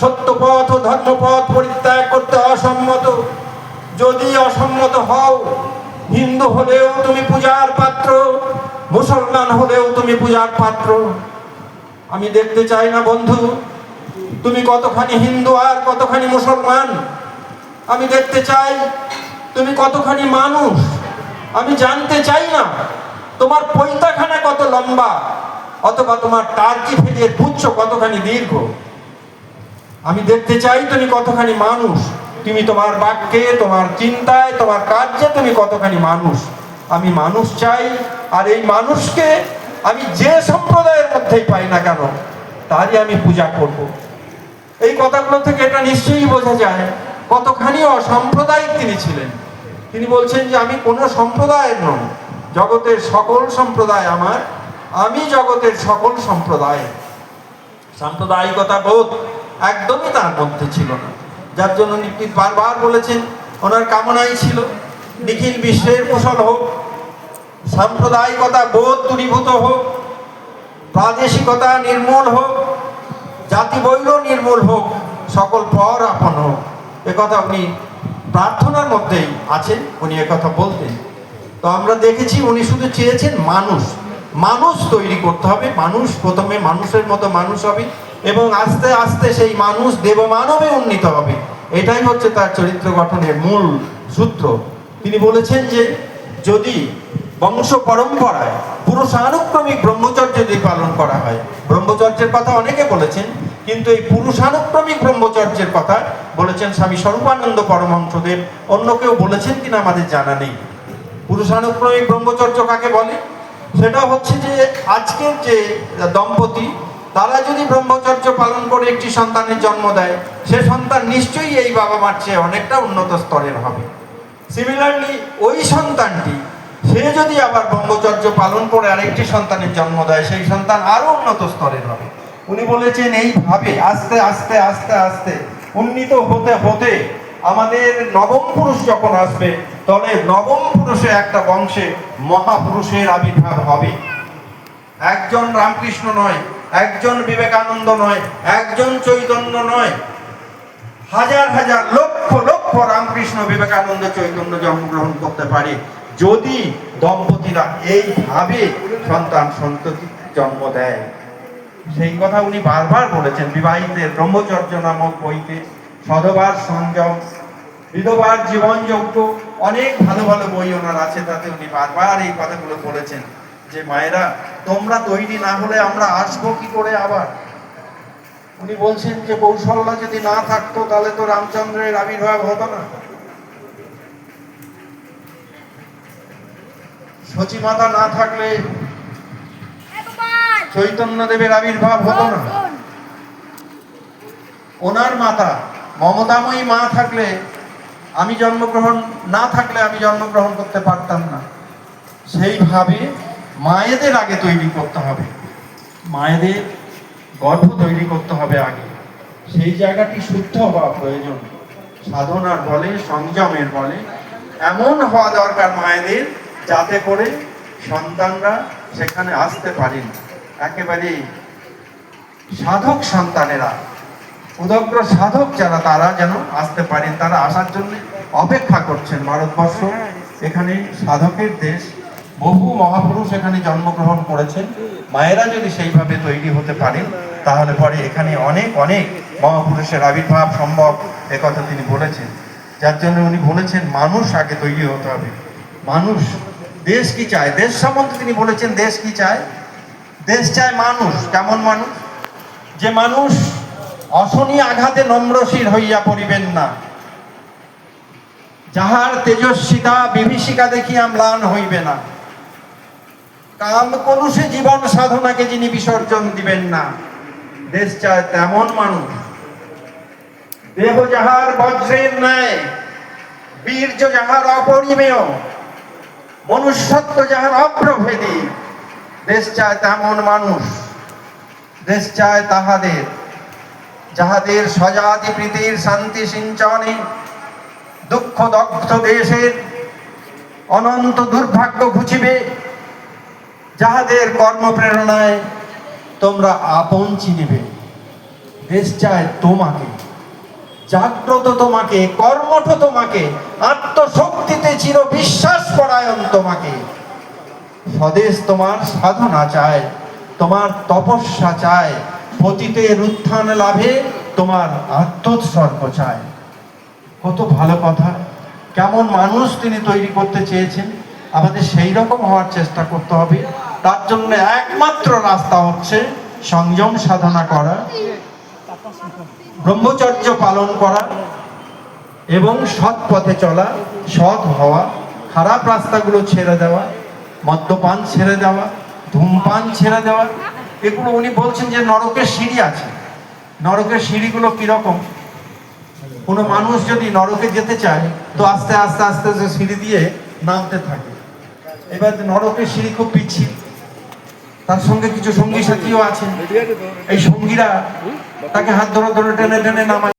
সত্যপথ ও ধর্মপথ পরিত্যাগ করতে অসম্মত। যদি অসম্মত হও, হিন্দু হলেও তুমি পূজার পাত্র, মুসলমান হলেও তুমি পূজার পাত্র। আমি দেখতে চাই না বন্ধু, তুমি কতখানি হিন্দু আর কতখানি মুসলমান? আমি দেখতে চাই, তুমি কতখানি মানুষ? আমি জানতে চাই না, তোমার পৈতাখানা কত লম্বা, অথবা তোমার টার্কি ফেজের পুচ্ছ কতখানি দীর্ঘ? আমি দেখতে চাই তুমি কতখানি মানুষ। তুমি তোমার বাক্যে, তোমার চিন্তায়, তোমার কার্যে তুমি কতখানি মানুষ। আমি মানুষ চাই, আর এই মানুষকে আমি যে সম্প্রদায়ের মধ্যেই পাই না কেন, তারই আমি পূজা করব। এই কথাগুলো থেকে এটা নিশ্চয়ই বোঝা যায়, কতখানি অসাম্প্রদায়িক তিনি ছিলেন। তিনি বলছেন যে, আমি কোনো সম্প্রদায়ের নই। জগতের সকল সম্প্রদায় আমার। আমি জগতের সকল সম্প্রদায় সাম্প্রদায়িকতা বোধ একদমই তার মধ্যে ছিল না। যার জন্য তিনি বারবার বলেছেন, ওনার কামনাই ছিল, নিখিল বিশ্বের কুশল হোক, সাম্প্রদায়িকতা বোধ দূরীভূত হোক, প্রাদেশিকতা নির্মূল হোক, জাতি বৈল নির্মূল হোক, সকল পর আপন হোক। একথা উনি প্রার্থনার মধ্যেই আছেন, উনি একথা বলতেন। তো আমরা দেখেছি উনি শুধু চেয়েছেন মানুষ। মানুষ তৈরি করতে হবে, মানুষ প্রথমে মানুষের মতো মানুষ হবে। এবং আস্তে আস্তে সেই মানুষ দেবমানবে উন্নীত হবে। এটাই হচ্ছে তার চরিত্র গঠনের মূল সূত্র। তিনি বলেছেন যে, যদি বংশ পরম্পরায় পুরুষানুক্রমিক ব্রহ্মচর্য যদি পালন করা হয়, ব্রহ্মচর্যের কথা অনেকে বলেছেন, কিন্তু এই পুরুষানুক্রমিক ব্রহ্মচর্যের কথা বলেছেন স্বামী স্বরূপানন্দ পরমহংসদেব। অন্য কেউ বলেছেন কিনা আমাদের জানা নেই। পুরুষানুক্রমিক ব্রহ্মচর্য কাকে বলে? সেটা হচ্ছে যে, আজকের যে দম্পতি তারা যদি ব্রহ্মচর্য পালন করে একটি সন্তানের জন্ম দেয়, সে সন্তান নিশ্চয়ই এই বাবা মার চেয়ে অনেকটা উন্নত স্তরের হবে। সিমিলারলি ওই সন্তানটি, সে যদি আবার ব্রহ্মচর্য পালন করে আরেকটি সন্তানের জন্ম দেয়, সেই সন্তান আরও উন্নত স্তরের হবে। উনি বলেছেন, এইভাবে আস্তে আস্তে আস্তে আস্তে, উন্নীত হতে হতে আমাদের নবম পুরুষ যখন আসবে তবে নবম পুরুষে একটা বংশে মহাপুরুষের আবির্ভাব হবে। একজন রামকৃষ্ণ নয় একজন বিবেকানন্দ নয়, একজন চৈতন্য নয়। হাজার হাজার লক্ষ লক্ষ রামকৃষ্ণ বিবেকানন্দ চৈতন্য জন্মগ্রহণ করতে পারে। যদি দম্পতিরা এইভাবে সন্তান সন্ততি জন্ম দেয়, সেই কথা উনি বারবার বলেছেন, বিবাহিতের ব্রহ্মচর্য নামক বইতে, সধবার সংযম, বিধবার জীবনযোগ্য অনেক ভালো ভালো বই ওনার আছে, তাতে উনি বারবার এই কথাগুলো বলেছেন। যে মায়েরা, তোমরা তৈরি না হলে আমরা আসব কি করে আবার? উনি বলছেন যে কৌশল্যা যদি না থাকতো তাহলে তো রামচন্দ্রের আবির্ভাব হতো না। সচিমাতা না থাকলে চৈতন্য দেবের আবির্ভাব হতো না। ওনার মাতা, মমতাময়ী মা থাকলে আমি জন্মগ্রহণ, না থাকলে আমি জন্মগ্রহণ করতে পারতাম না। সেইভাবে মায়েদের আগে তৈরি করতে হবে। মায়েদের গর্ভ তৈরি করতে হবে আগে। সেই জায়গাটি শুদ্ধ হওয়া প্রয়োজন। সাধনার বলে, সংযমের বলে, এমন হওয়া দরকার মায়েদের যাতে করে সন্তানরা সেখানে আসতে পারেন। একেবারে সাধক সন্তানেরা, উদগ্র সাধক যারা, তারা যেন আসতে পারেন। তারা আসার জন্য অপেক্ষা করছেন। ভারতবর্ষ এখানে সাধকের দেশ বহু মহাপুরুষ এখানে জন্মগ্রহণ করেছেন। মায়েরা যদি সেইভাবে তৈরি হতে পারেন, তাহলে পরে এখানে অনেক অনেক মহাপুরুষের আবির্ভাব সম্ভব একথা তিনি বলেছেন। যার জন্য উনি বলেছেন, মানুষ আগে তৈরি হতে হবে। মানুষ, দেশ কি চায়? দেশ সম্বন্ধে তিনি বলেছেন, দেশ কি চায়? দেশ চায় মানুষ। কেমন মানুষ? যে মানুষ অশনি আঘাতে নম্রশীল হইয়া পড়িবেন না। যাহার তেজস্বিতা বিভীষিকা দেখিয়া ম্লান হইবে না। কাম কলুষে জীবন সাধনাকে যিনি বিসর্জন দিবেন না। দেশ চায় তেমন মানুষ। দেহ যাহার বজ্রের ন্যায়, বীর্য যাহার অপরিমেয়, মনুষ্যত্ব যাহার অপ্রভেদী, দেশ চায় তেমন মানুষ। দেশ চায় তাহাদের, যাহাদের স্বজাতি প্রীতির শান্তি সিঞ্চনে, দুঃখ দগ্ধ দেশের অনন্ত দুর্ভাগ্য ঘুচিবে। যাহাদের কর্মপ্রেরণায় তোমরা আপন চিনিবে, দেশ চায় তোমাকে, জাগ্রত তোমাকে, কর্মঠ তোমাকে, আত্মশক্তিতে চির বিশ্বাস পরায়ণ তোমাকে। স্বদেশ তোমার সাধনা চায়, তোমার তপস্যা চায়, পতিতের উত্থান লাভে তোমার আত্মোৎসর্গ চায়। কত ভালো কথা, কেমন মানুষ তিনি তৈরি করতে চেয়েছেন, আমাদের সেই রকম হওয়ার চেষ্টা করতে হবে। তার জন্য একমাত্র রাস্তা হচ্ছে সংযম সাধনা করা, ব্রহ্মচর্য পালন করা এবং সৎ পথে চলা, সৎ হওয়া, খারাপ রাস্তাগুলো ছেড়ে দেওয়া, মদ্যপান ছেড়ে দেওয়া, ধূমপান ছেড়ে দেওয়া। এগুলো উনি বলছেন যে নরকের সিঁড়ি আছে। নরকের সিঁড়িগুলো কীরকম? কোনো মানুষ যদি নরকে যেতে চায়, তো আস্তে আস্তে আস্তে আস্তে সিঁড়ি দিয়ে নামতে থাকে। এবার নরকের সিঁড়ি খুব পিচ্ছিল। তার সঙ্গে কিছু সঙ্গী সাথীও আছে। এই সঙ্গীরা তাকে হাত ধরে ধরে টেনে টেনে নামায়।